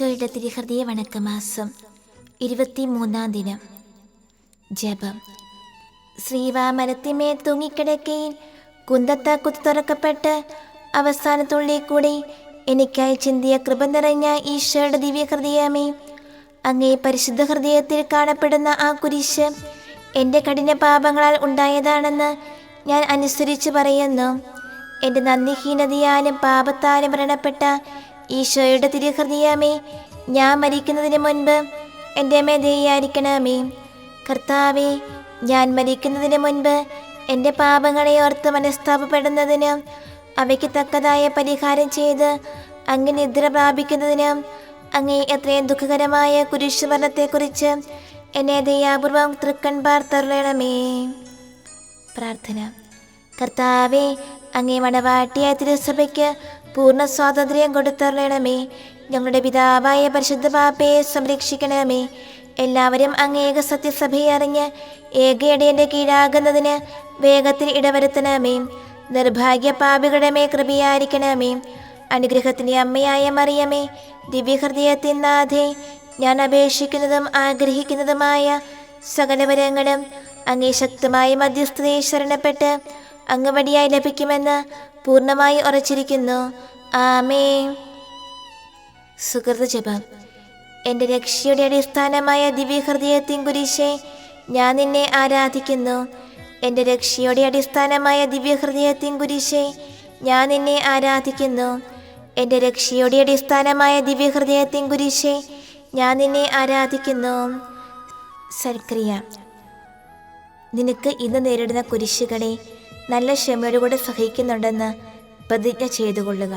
ഈശോയുടെ തിരുഹൃദയ വണക്കമാസം ഇരുപത്തിമൂന്നാം ദിനം. ജപം. ശ്രീവാമരത്തിമേ തൂങ്ങിക്കിടക്കയിൽ കുന്തത്ത കുത്തു തുറക്കപ്പെട്ട് അവസാനത്തുള്ളി കൂടി എനിക്കായി ചിന്തിയ കൃപ നിറഞ്ഞ ഈശോയുടെ ദിവ്യഹൃദയമേ അങ്ങേ പരിശുദ്ധ ഹൃദയത്തിൽ കാണപ്പെടുന്ന ആ കുരിശ് എന്റെ കഠിന പാപങ്ങളാൽ ഉണ്ടായതാണെന്ന് ഞാൻ അനുസരിച്ച് പറയുന്നു. എന്റെ നന്ദിഹീനതയാലും പാപത്താലും മരണപ്പെട്ട ഈശോയുടെ തിരുഹൃദയമേ ഞാൻ മരിക്കുന്നതിന് മുൻപ് എന്റെ മേധയായിരിക്കണമേ കർത്താവേ ഞാൻ മരിക്കുന്നതിന് മുൻപ് എന്റെ പാപങ്ങളെ ഓർത്ത് മനസ്താപപ്പെടുന്നതിന് അവയ്ക്ക് തക്കതായ പരിഹാരം ചെയ്ത് അങ്ങ് നിദ്ര പ്രാപിക്കുന്നതിന് അങ്ങേ എത്രയും ദുഃഖകരമായ കുരിശുമരണത്തെക്കുറിച്ച് എന്നെ ദയാപൂർവം തൃക്കൺ പാർത്തരുളണമേ പ്രാർത്ഥന. കർത്താവെ അങ്ങേ മണവാട്ടിയായ തിരുസഭയ്ക്ക് പൂർണ സ്വാതന്ത്ര്യം കൊടുത്തരണമേ. ഞങ്ങളുടെ പിതാവായ പരിശുദ്ധ പാപ്പയെ സംരക്ഷിക്കണമേ. എല്ലാവരും അങ്ങേക സത്യസഭയെ അറിഞ്ഞ് ഏകയടേന്റെ കീഴാകുന്നതിന് വേഗത്തിൽ ഇടവരുത്തണമേ. നിർഭാഗ്യ പാപികളുടെ മേ കൃപയായിരിക്കണമേ. അനുഗ്രഹത്തിന്റെ അമ്മയായ മറിയമേ ദിവ്യഹൃദയത്തിൻ നാഥേ ഞാൻ അപേക്ഷിക്കുന്നതും ആഗ്രഹിക്കുന്നതുമായ സകലവരങ്ങളും അങ്ങേ ശക്തമായ മധ്യസ്ഥതയെ ശരണപ്പെട്ട് അങ്ങ് വടിയായി ലഭിക്കുമെന്ന് പൂർണമായി ഉറച്ചിരിക്കുന്നു. ആമേ സുഹൃത്ത് ജപം എന്റെ രക്ഷയുടെ അടിസ്ഥാനമായ ദിവ്യഹൃദയത്തിൻ കുരിശെ ഞാൻ നിന്നെ ആരാധിക്കുന്നു. എന്റെ രക്ഷയുടെ അടിസ്ഥാനമായ ദിവ്യഹൃദയത്തിൻ കുരിശെ ഞാൻ നിന്നെ ആരാധിക്കുന്നു. എന്റെ രക്ഷയുടെ അടിസ്ഥാനമായ ദിവ്യഹൃദയത്തിൻ കുരിശെ ഞാൻ നിന്നെ ആരാധിക്കുന്നു. സൽക്രിയ നിനക്ക് ഇന്ന് നേരിടുന്ന കുരിശുകളെ നല്ല ക്ഷമയോടുകൂടെ സഹിക്കുന്നുണ്ടെന്ന് പ്രതിജ്ഞ ചെയ്തുകൊള്ളുക.